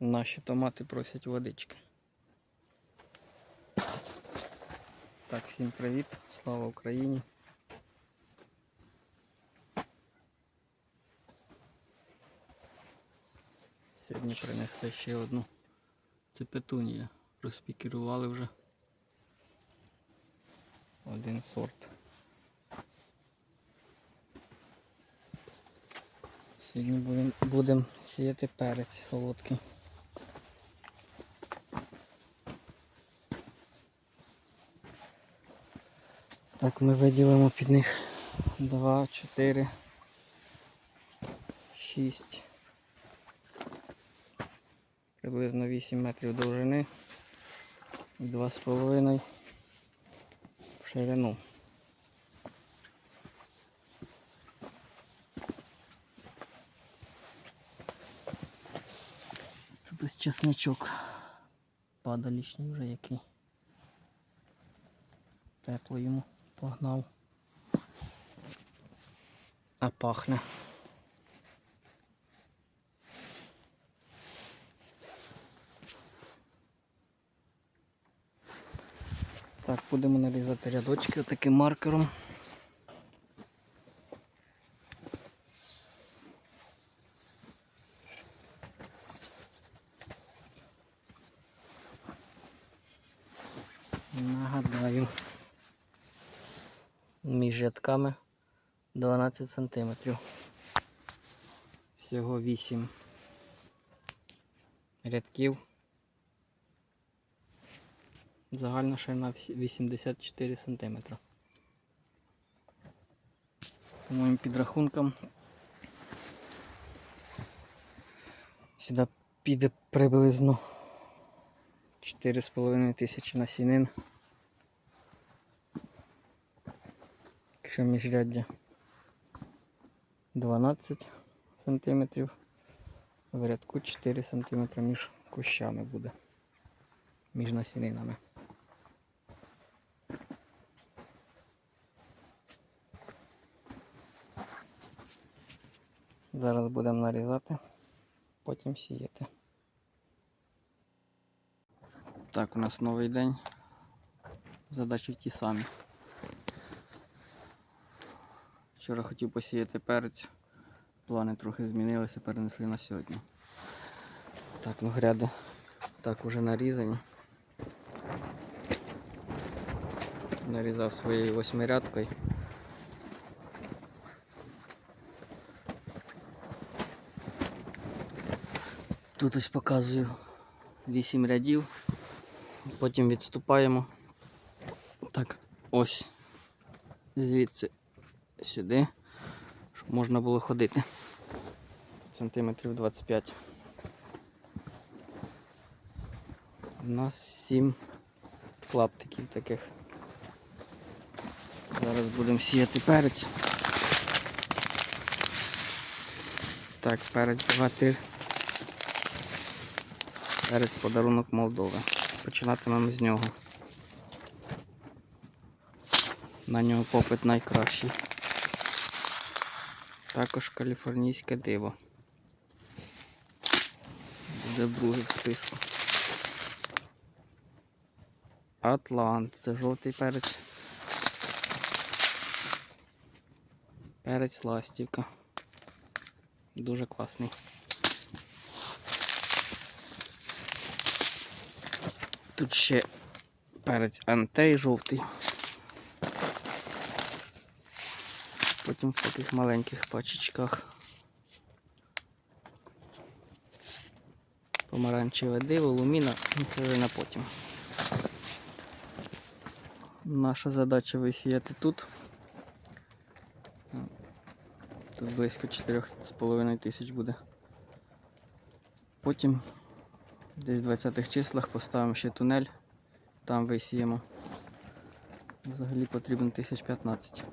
Наші томати просять водички. Так, всім привіт, слава Україні. Сьогодні принесли ще одну. Це петунія. Розпікірували вже. Один сорт. Сьогодні будемо будем сіяти перець солодкий. Так, ми виділимо під них 2, 4, 6, приблизно 8 метрів довжини і 2,5 в ширину. Тут ось чесничок падалічний вже який. Тепло йому погнав. А пахне. Так, будемо нарізати рядочки таким маркером. Рядками 12 сантиметрів. Всього 8 рядків. Загальна ширина 84 сантиметра. По моїм підрахункам сюди піде приблизно 4,5 тисячі насінин. Якщо міжряддя 12 сантиметрів, в рядку 4 сантиметри між кущами буде, між насінинами. Зараз будемо нарізати, потім сіяти. Так, у нас новий день. Задачі ті самі. Вчора хотів посіяти перець. Плани трохи змінилися, перенесли на сьогодні. Так, ну гряди так уже нарізані. Нарізав своєю восьмирядкою. Тут ось показую 8 рядів. Потім відступаємо. Так, ось. Звідси сюди, щоб можна було ходити. Сантиметрів 25. У нас 7 клаптиків таких. Зараз будемо сіяти перець. Так, перець багатир. Перець подарунок Молдови. Починатимемо з нього. На нього попит найкращий. Також каліфорнійське диво. Буде другий в списку. Атлант. Це жовтий перець. Перець ластівка. Дуже класний. Тут ще перець антей жовтий. Потім в таких маленьких пачечках. Помаранчеве диво, луміна, ну це вже на потім. Наша задача висіяти тут. Тут близько 4,5 тисяч буде. Потім Десь в 20-х числах поставимо ще тунель, там висіємо. Взагалі потрібно 1015.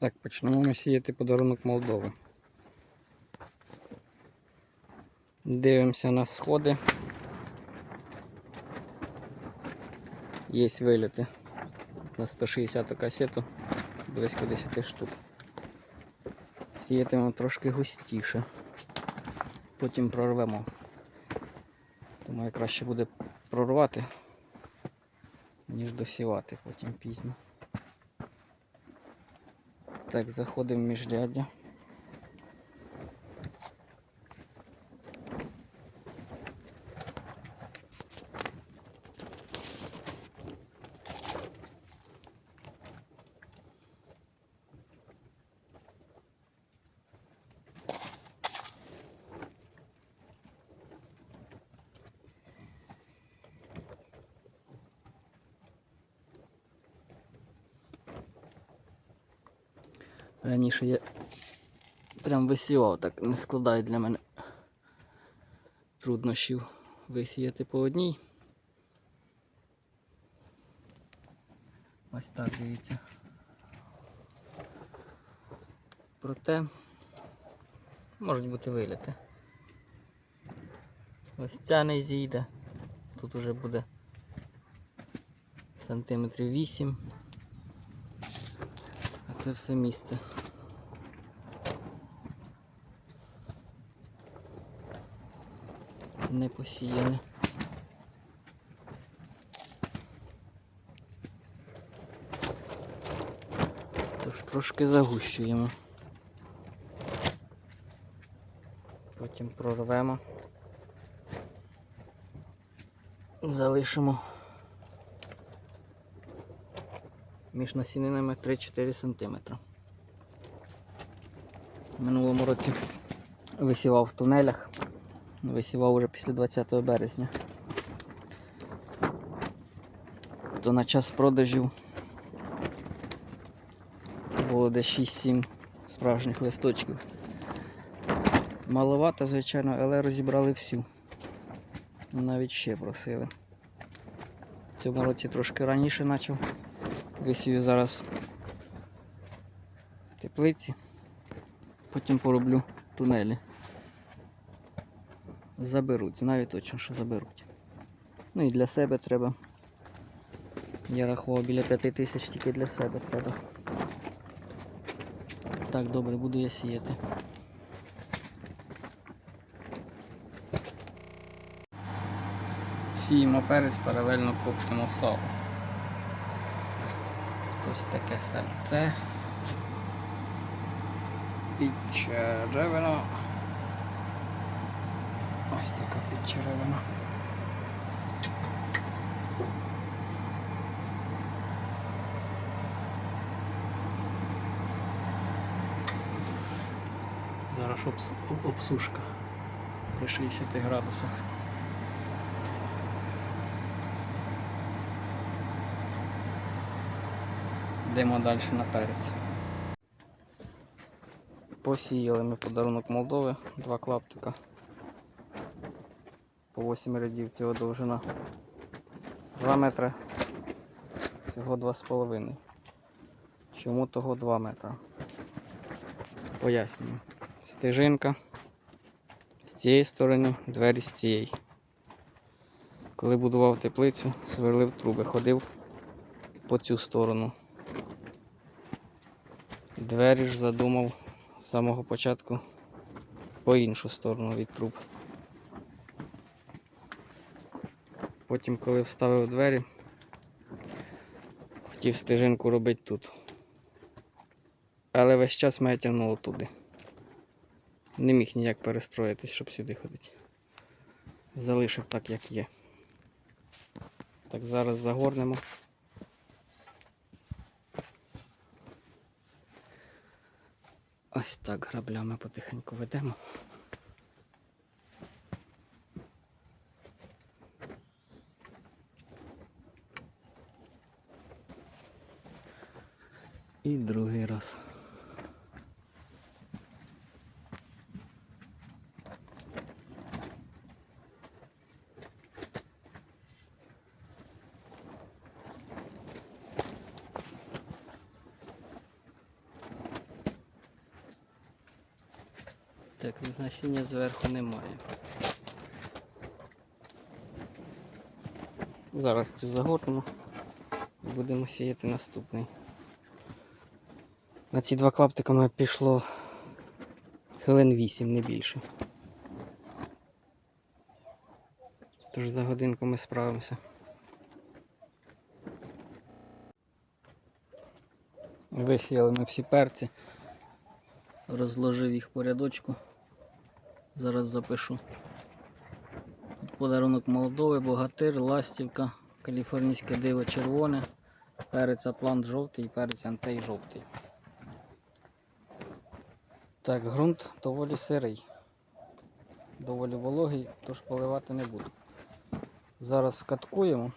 Так, почнемо ми сіяти подарунок Молдови. Дивимося на сходи. Є виліти на 160 касету, близько 10 штук. Сіятимемо трошки густіше. Потім прорвемо. Думаю, краще буде прорвати, ніж досівати потім пізно. Так, заходимо в міжряддя. Раніше я прям висівав, так не складає для мене труднощів висіяти по одній. Ось так дивіться. Проте можуть бути виліти. Ось ця не зійде. Тут уже буде сантиметрів 8. Це все місце. Не посіяне. Тож трошки загущуємо. Потім прорвемо. Залишимо між насінинами 3-4 см. Минулому році висівав в тунелях. Висівав уже після 20 березня. То на час продажів було десь 6-7 справжніх листочків. Маловато, звичайно, але розібрали всю. Навіть ще просили. В цьому році трошки раніше почав. Висію зараз в теплиці. Потім пороблю тунелі. Заберуть, знаю точно, що заберуть. Ну і для себе треба. Я рахував біля 5 тисяч тільки для себе треба. Так, добре, буду я сіяти. Сіємо перець, паралельно коптимо сало. Ось таке сальце. Підчеревина. Ось така підчеревина. Зараз обсушка при 60 градусах. Йдемо далі на перець. Посіяли ми подарунок Молдови, два клаптика. По 8 рядів цього довжина. 2 метри. Цього 2,5. Чому того 2 метра? Пояснюю. Стежинка з цієї сторони, двері з цієї. Коли будував теплицю, сверлив труби, ходив по цю сторону. Двері ж задумав з самого початку по іншу сторону від труб. Потім, коли вставив двері, хотів стежинку робити тут. Але весь час мене тягнуло туди. Не міг ніяк перестроїтись, щоб сюди ходити. Залишив так, як є. Так, зараз загорнемо. Ось так граблями потихеньку ведемо. І другий раз. Так, насіння зверху немає. Зараз цю загорнемо і будемо сіяти наступний. На ці два клаптика ми пішло Хвилин 8, не більше. Тож за годинку ми справимося. Висіяли ми всі перці. Розложив їх по рядочку. Зараз запишу. Тут Подарунок Молдови, Богатир, Ластівка, Каліфорнійське диво червоне, перець Атлант жовтий і перець Антей жовтий. Так, ґрунт доволі сирий. Доволі вологий, тож поливати не буду. Зараз вкаткуємо.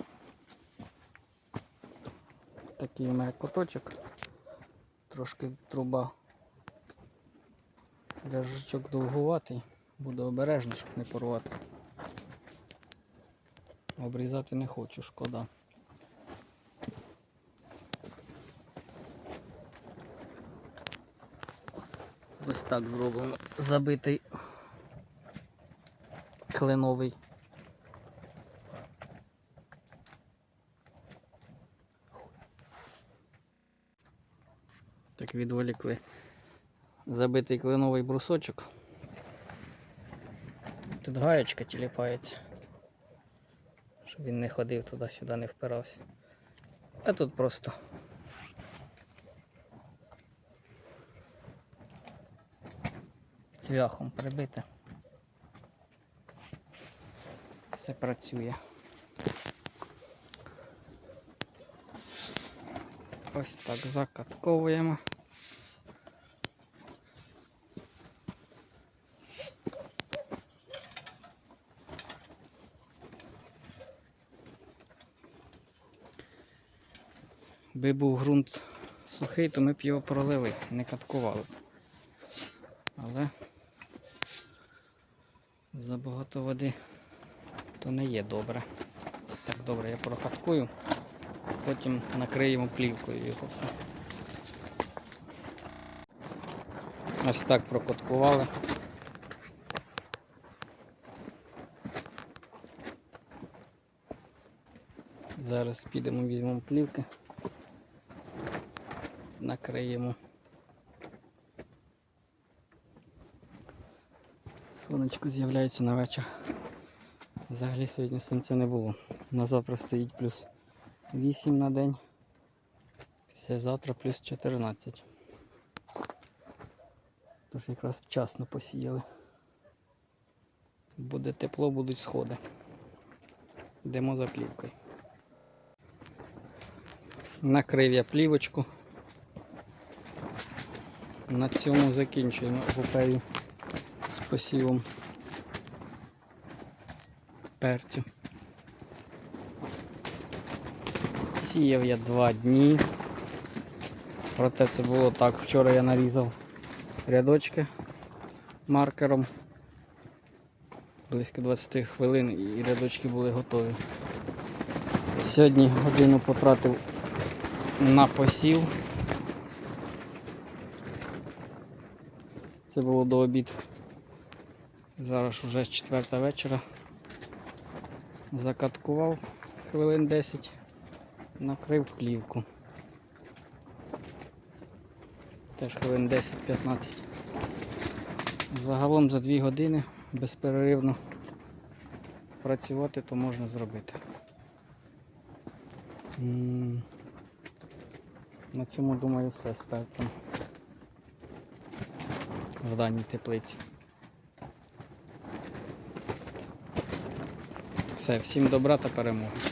Такий у мене коточок. Трошки труба. Держачок довгуватий. Буду обережно, щоб не порвати. Обрізати не хочу, шкода. Ось так зробимо. Забитий кленовий. Так відволікли. Забитий кленовий брусочок. Тут гаєчка тіліпається. Щоб він не ходив туди-сюди, не впирався. А тут просто. Цвяхом прибите. Все працює. Ось так закатковуємо. Би був ґрунт сухий, то ми б його пролили, не каткували. Але забагато води то не є добре. Так, добре, я прокаткую, потім накриємо плівкою його все. Ось так прокоткували. Зараз підемо, візьмемо плівки, накриємо. Сонечко з'являється на вечір. Взагалі сьогодні сонця не було. На завтра стоїть плюс 8 на день. Післязавтра плюс 14. Тож якраз вчасно посіяли. Буде тепло, будуть сходи. Йдемо за плівкою. Накрив я плівочку. На цьому закінчуємо епопею з посівом перцю. Сіяв я два дні. Проте це було так. Вчора я нарізав рядочки маркером. Близько 20 хвилин і рядочки були готові. Сьогодні годину потратив на посів. Це було до обід. Зараз вже четверта вечора. Закаткував хвилин 10, накрив плівку. Теж хвилин 10-15. Загалом за 2 години безперервно працювати то можна зробити. На цьому думаю все з перцем в даній теплиці. Все, всім добра та перемоги.